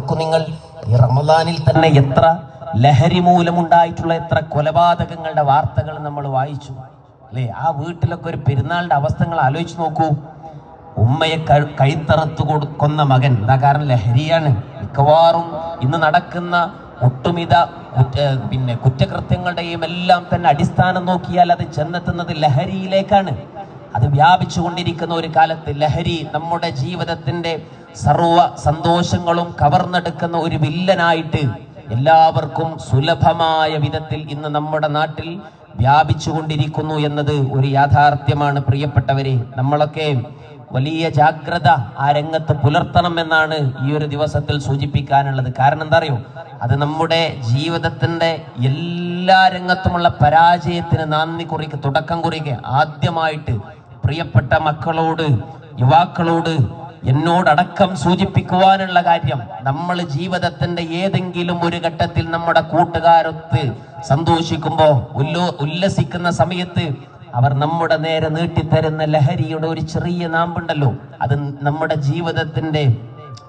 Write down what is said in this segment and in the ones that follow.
നോക്കൂ നിങ്ങൾ. ഈ റമദാനിൽ തന്നെ എത്ര ലഹരി മൂലമുണ്ടായിട്ടുള്ള എത്ര കൊലപാതകങ്ങളുടെ വാർത്തകൾ നമ്മൾ വായിച്ചു. അല്ലേ? ആ വീട്ടിലൊക്കെ ഒരു പെരുന്നാളിന്റെ അവസ്ഥകൾ ആലോചിച്ച് നോക്കൂ. ഉമ്മയെ ക- കൊന്ന മകൻ. എന്താ കാരണം ലഹരിയാണ്. മിക്കവാറും ഇന്ന് നടക്കുന്ന ഒട്ടുമിത പിന്നെ കുറ്റകൃത്യങ്ങളുടെയും എല്ലാം തന്നെ അടിസ്ഥാനം നോക്കിയാൽ അത് ചെന്നെത്തുന്നത് ലഹരിയിലേക്കാണ്. അത് വ്യാപിച്ചുകൊണ്ടിരിക്കുന്ന ഒരു കാലത്ത് ലഹരി നമ്മുടെ ജീവിതത്തിന്റെ സർവ സന്തോഷങ്ങളും കവർന്നെടുക്കുന്ന ഒരു വില്ലനായിട്ട് എല്ലാവർക്കും സുലഭമായ വിധത്തിൽ ഇന്ന് നമ്മുടെ നാട്ടിൽ വ്യാപിച്ചുകൊണ്ടിരിക്കുന്നു എന്നത് ഒരു യാഥാർത്ഥ്യമാണ് പ്രിയപ്പെട്ടവരെ. നമ്മളൊക്കെ വലിയ ജാഗ്രത ആ രംഗത്ത് പുലർത്തണം എന്നാണ് ഈ ഒരു ദിവസത്തിൽ സൂചിപ്പിക്കാനുള്ളത്. കാരണം എന്താ അറിയോ അത് നമ്മുടെ ജീവിതത്തിന്റെ എല്ലാ രംഗത്തുമുള്ള പരാജയത്തിന് നാന്ദി കുറിക്ക് തുടക്കം കുറിക്കുക ആദ്യമായിട്ട് പ്രിയപ്പെട്ട മക്കളോട് യുവാക്കളോട് എന്നോടടക്കം സൂചിപ്പിക്കുവാനുള്ള കാര്യം നമ്മൾ ജീവിതത്തിന്റെ ഏതെങ്കിലും ഒരു ഘട്ടത്തിൽ നമ്മുടെ കൂട്ടുകാരൊത്ത് സന്തോഷിക്കുമ്പോ ഉല്ലോ ഉല്ലസിക്കുന്ന സമയത്ത് അവർ നമ്മുടെ നേരെ നീട്ടിത്തരുന്ന ലഹരിയുടെ ഒരു ചെറിയ നാമ്പുണ്ടല്ലോ. അത് നമ്മുടെ ജീവിതത്തിന്റെ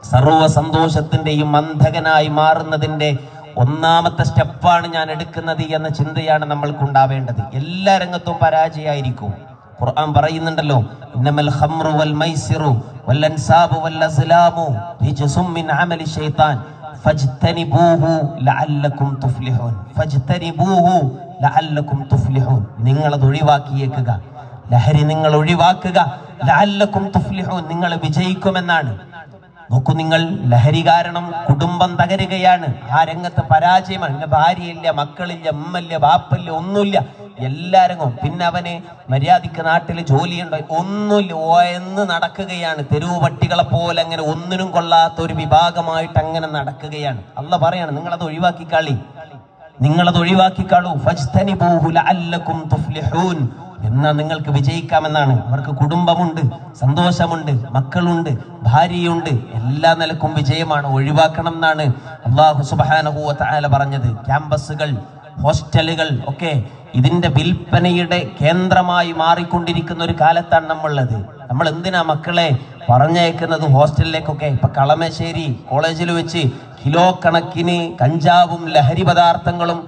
സർവ സന്തോഷത്തിന്റെയും അന്ധകനായി മാറുന്നതിന്റെ ഒന്നാമത്തെ സ്റ്റെപ്പാണ് ഞാൻ എടുക്കുന്നത് എന്ന ചിന്തയാണ് നമ്മൾക്ക് ഉണ്ടാവേണ്ടത് എല്ലാ രംഗത്തും പരാജയമായിരിക്കും ഖുർആൻ പറയുന്നുണ്ടല്ലോ ഇന്നമൽ ഖംറു വൽ മൈസിറു വൽ അൻസാബു വൽ അസ്ലാമു റിജ്സും മിൻ അമലി ശൈത്താൻ ഫജ്തനിബൂഹു ലഅല്ലകും തുഫ്ലിഹൂൻ ഫജ്തനിബൂഹു ലഅല്ലകും തുഫ്ലിഹൂൻ നിങ്ങൾ അത് ഒഴിവാക്കിയേക്കുക ലഹരി നിങ്ങൾ ഒഴിവാക്കുക ലഅല്ലകും തുഫ്ലിഹൂൻ നിങ്ങൾ വിജയിക്കുമെന്നാണ്. നോക്കൂ നിങ്ങൾ ലഹരി കാരണം കുടുംബം തകരുകയാണ് ആ രംഗത്ത് പരാജയമാണ് ഭാര്യയില്ല മക്കളില്ല ഉമ്മല്ല ബാപ്പല്ല ഒന്നുമില്ല എല്ലാ രംഗവും പിന്നെ അവന് മര്യാദയ്ക്ക് നാട്ടിൽ ജോലിയുണ്ടോ. ഒന്നുമില്ല. എന്ന് നടക്കുകയാണ്. തെരുവ് പട്ടികളെ പോലെ അങ്ങനെ ഒന്നിനും കൊള്ളാത്ത ഒരു വിഭാഗമായിട്ട് അങ്ങനെ നടക്കുകയാണ്. അല്ല പറയാണ് നിങ്ങളത് ഒഴിവാക്കി കളി. നിങ്ങളത് ഒഴിവാക്കി തുഫ്ലിഹൂൻ. എന്നാ നിങ്ങൾക്ക് വിജയിക്കാമെന്നാണ്. അവർക്ക് കുടുംബമുണ്ട് സന്തോഷമുണ്ട് മക്കളുണ്ട് ഭാര്യയുണ്ട്. എല്ലാ നിലക്കും വിജയമാണ്. ഒഴിവാക്കണം എന്നാണ് അള്ളാഹു സുബ്ഹാനഹു വ പറഞ്ഞത്. ക്യാമ്പസുകൾ ഹോസ്റ്റലുകൾ ഒക്കെ ഇതിന്റെ വിൽപ്പനയുടെ കേന്ദ്രമായി മാറിക്കൊണ്ടിരിക്കുന്ന ഒരു കാലത്താണ് നമ്മളുള്ളത്. നമ്മൾ എന്തിനാ മക്കളെ പറഞ്ഞേക്കുന്നത് ഹോസ്റ്റലിലേക്കൊക്കെ? ഇപ്പൊ കളമശ്ശേരി കോളേജിൽ വെച്ച് കിലോ കണക്കിന് കഞ്ചാവും ലഹരി പദാർത്ഥങ്ങളും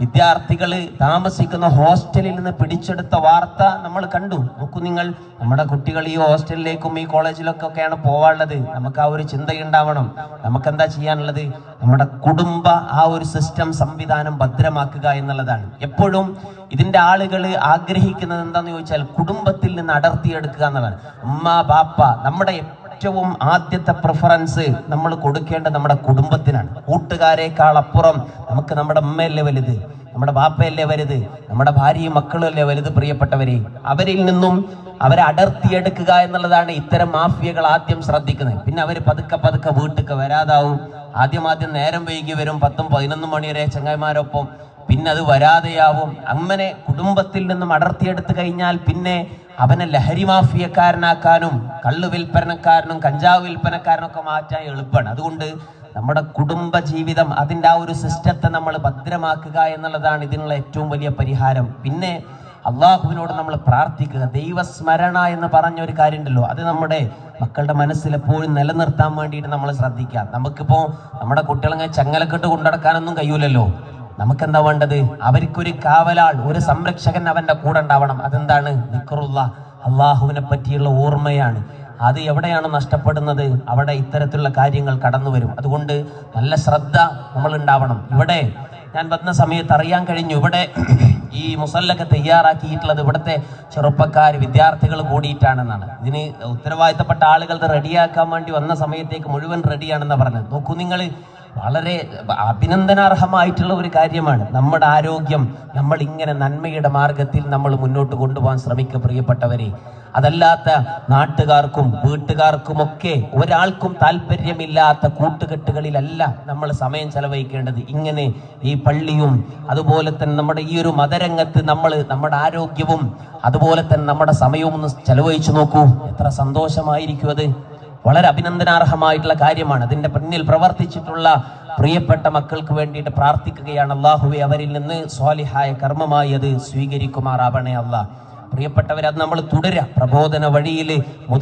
വിദ്യാർത്ഥികൾ താമസിക്കുന്ന ഹോസ്റ്റലിൽ നിന്ന് പിടിച്ചെടുത്ത വാർത്ത നമ്മൾ കണ്ടു. നോക്കൂ നിങ്ങൾ നമ്മുടെ കുട്ടികൾ ഈ ഹോസ്റ്റലിലേക്കും ഈ കോളേജിലേക്കൊക്കെയാണ് പോവാനുള്ളത് നമുക്ക് ആ ഒരു ചിന്തയുണ്ടാവണം. നമുക്ക് എന്താ ചെയ്യാനുള്ളത്? നമ്മുടെ കുടുംബ ആ ഒരു സിസ്റ്റം സംവിധാനം ഭദ്രമാക്കുക എന്നുള്ളതാണ്. എപ്പോഴും ഇതിന്റെ ആളുകൾ ആഗ്രഹിക്കുന്നത് എന്താന്ന് ചോദിച്ചാൽ കുടുംബത്തിൽ നിന്ന് അടർത്തിയെടുക്കുക എന്നുള്ളതാണ്. ഉമ്മ ബാപ്പ നമ്മുടെ ഏറ്റവും ആദ്യത്തെ പ്രിഫറൻസ് നമ്മൾ കൊടുക്കേണ്ടത് നമ്മുടെ കുടുംബത്തിനാണ്. കൂട്ടുകാരെക്കാൾ അപ്പുറം നമുക്ക് നമ്മുടെ അമ്മയല്ലേ വലുത് നമ്മുടെ ബാപ്പയല്ലേ വലുത് നമ്മുടെ ഭാര്യയും മക്കളും അല്ലേ വലുത് പ്രിയപ്പെട്ടവരെ? അവരിൽ നിന്നും അവരെ അടർത്തിയെടുക്കുക എന്നുള്ളതാണ് ഇത്തരം മാഫിയകൾ ആദ്യം ശ്രദ്ധിക്കുന്നത്. പിന്നെ അവർ പതുക്കെ പതുക്കെ വീട്ടിക്ക് വരാതാവും. ആദ്യം ആദ്യം നേരം വൈകി വരും പത്തും പതിനൊന്നും മണി വരെ ചങ്ങായിമാരൊപ്പം. പിന്നെ അത് വരാതെയാവും. അങ്ങനെ കുടുംബത്തിൽ നിന്നും അടർത്തിയെടുത്തു കഴിഞ്ഞാൽ പിന്നെ അവനെ ലഹരി മാഫിയക്കാരനാക്കാനും കള്ളു വിൽപ്പനക്കാരനും കഞ്ചാവ് വിൽപ്പനക്കാരനും ഒക്കെ മാറ്റാൻ എളുപ്പമാണ്. അതുകൊണ്ട് നമ്മുടെ കുടുംബ ജീവിതം അതിന്റെ ആ ഒരു സിസ്റ്റത്തെ നമ്മൾ ഭദ്രമാക്കുക എന്നുള്ളതാണ് ഇതിനുള്ള ഏറ്റവും വലിയ പരിഹാരം. പിന്നെ അള്ളാഹുവിനോട് നമ്മൾ പ്രാർത്ഥിക്കുക. ദൈവസ്മരണ എന്ന് പറഞ്ഞ ഒരു കാര്യമുണ്ടല്ലോ അത് നമ്മുടെ മക്കളുടെ മനസ്സിൽ എപ്പോഴും നിലനിർത്താൻ വേണ്ടിയിട്ട് നമ്മൾ ശ്രദ്ധിക്കുക. നമുക്കിപ്പോൾ നമ്മുടെ കുട്ടികളെ ചങ്ങലക്കെട്ട് കൊണ്ടടക്കാനൊന്നും കഴിയൂലല്ലോ. നമുക്കെന്താ വേണ്ടത്? അവർക്കൊരു കാവലാൾ ഒരു സംരക്ഷകൻ അവന്റെ കൂടെ ഉണ്ടാവണം. അതെന്താണ്? നിക്കറുള്ള അള്ളാഹുവിനെ പറ്റിയുള്ള ഓർമ്മയാണ്. അത് എവിടെയാണ് നഷ്ടപ്പെടുന്നത്? അവിടെ ഇത്തരത്തിലുള്ള കാര്യങ്ങൾ കടന്നു വരും അതുകൊണ്ട് നല്ല ശ്രദ്ധ നമ്മൾ ഉണ്ടാവണം ഇവിടെ ഞാൻ വന്ന സമയത്ത് അറിയാൻ കഴിഞ്ഞു. ഇവിടെ ഈ മുസല്ലൊക്കെ തയ്യാറാക്കിയിട്ടുള്ളത് ഇവിടുത്തെ ചെറുപ്പക്കാർ വിദ്യാർത്ഥികൾ കൂടിയിട്ടാണെന്നാണ്. ഇതിന് ഉത്തരവാദിത്തപ്പെട്ട ആളുകൾ റെഡിയാക്കാൻ വേണ്ടി വന്ന സമയത്തേക്ക് മുഴുവൻ റെഡിയാണെന്നാണ് പറഞ്ഞത്. നോക്കൂ നിങ്ങൾ വളരെ അഭിനന്ദനാർഹമായിട്ടുള്ള ഒരു കാര്യമാണ്. നമ്മുടെ ആരോഗ്യം നമ്മൾ ഇങ്ങനെ നന്മയുടെ മാർഗത്തിൽ നമ്മൾ മുന്നോട്ട് കൊണ്ടുപോകാൻ ശ്രമിക്കുക പ്രിയപ്പെട്ടവരെ. അതല്ലാത്ത നാട്ടുകാർക്കും വീട്ടുകാർക്കുമൊക്കെ ഒരാൾക്കും താല്പര്യമില്ലാത്ത കൂട്ടുകെട്ടുകളിലല്ല നമ്മൾ സമയം ചെലവഴിക്കേണ്ടത്. ഇങ്ങനെ ഈ പള്ളിയും അതുപോലെ തന്നെ നമ്മുടെ ഈ ഒരു മതരംഗത്ത് നമ്മൾ നമ്മുടെ ആരോഗ്യവും അതുപോലെ തന്നെ നമ്മുടെ സമയവും ഒന്ന് ചെലവഴിച്ചു നോക്കൂ. എത്ര സന്തോഷമായിരിക്കും അത്. വളരെ അഭിനന്ദനാർഹമായിട്ടുള്ള കാര്യമാണ്. അതിന്റെ പിന്നിൽ പ്രവർത്തിച്ചിട്ടുള്ള പ്രിയപ്പെട്ട മക്കൾക്ക് വേണ്ടിയിട്ട് പ്രാർത്ഥിക്കുകയാണ് അള്ളാഹുവെ അവരിൽ നിന്ന് സ്വാലിഹായ കർമ്മമായി അത് സ്വീകരിക്കുമാറാവണേ അള്ളാഹ് പ്രിയപ്പെട്ടവരെ അത് നമ്മൾ തുടരുക പ്രബോധന വഴിയിൽ